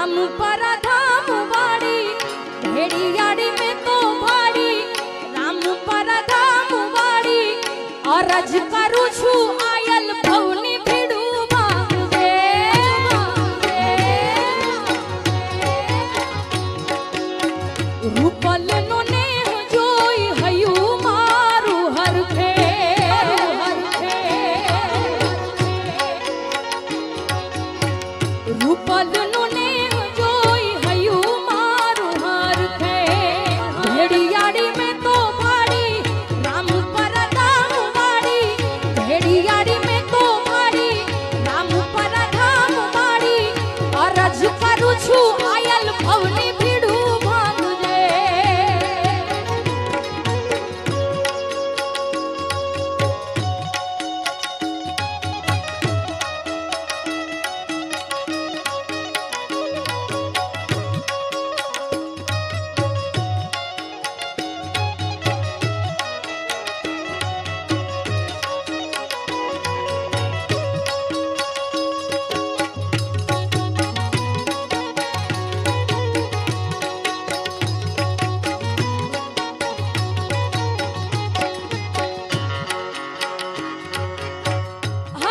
રામ પર ધામ વાળી ભેડિયાળી મેં તો ભાડી રામ પર ધામ વાળી, અરજ કરું છું આયલ ભવની રૂપલ નેહ જોઈ હયું મારું હરખે. રૂપલનો છું આયલ ભવની